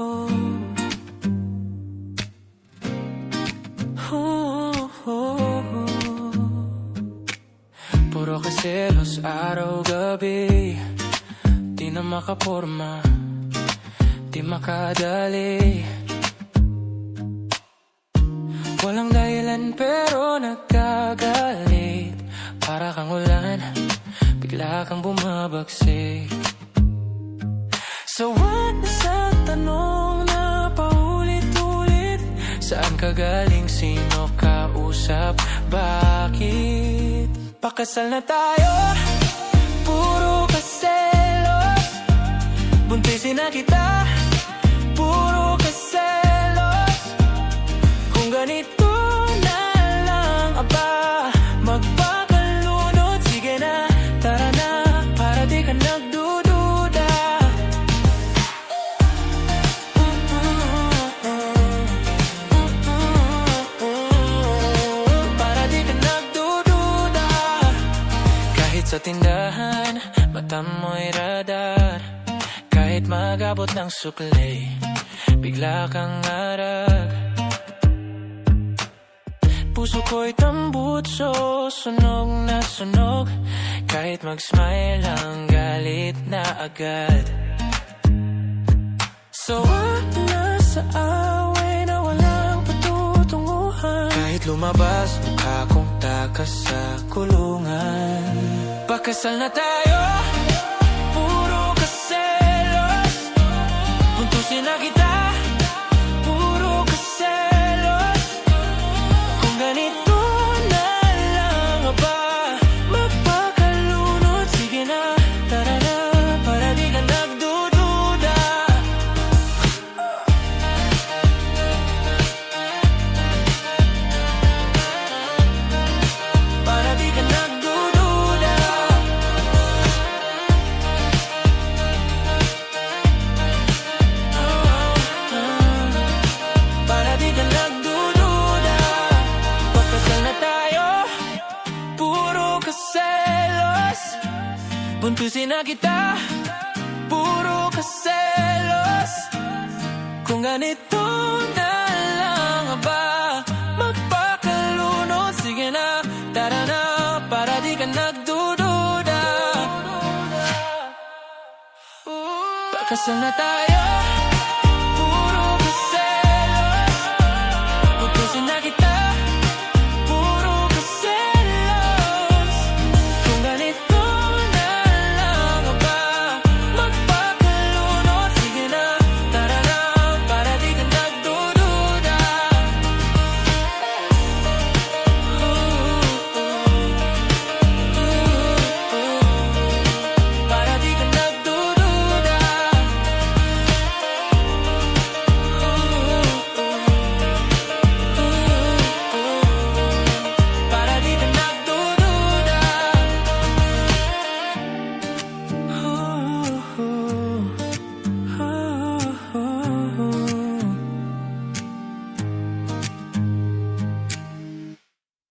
Oh, oh, oh. Puro kaselos araw-gabi Di na makaporma. Di makadali. Walang dahilan pero nagkagalit. Para kang ulan Bigla kang bumabagsik Sawan na sa tanong na paulit-ulit Saan ka galing, sino kausap, bakit? Pakasal na tayo, puro kaselos. Buntisin na kita, sa tindahan, mata mo'y radar. Kahit magabot ng sukle, bigla kang arag. Puso ko'y tambutso, sunog na sunog. Kahit mag-smile ang galit na agad. So na sa away na walang patutunguhan. Kahit lumabas mukha kong takas sa kulungan Pakasal na tayo Buntusin na kita Puro kaselos Kung ganito na lang ba Magpakalunod Sige na, tara na Para di ka nagdududa Pagkasal na tayo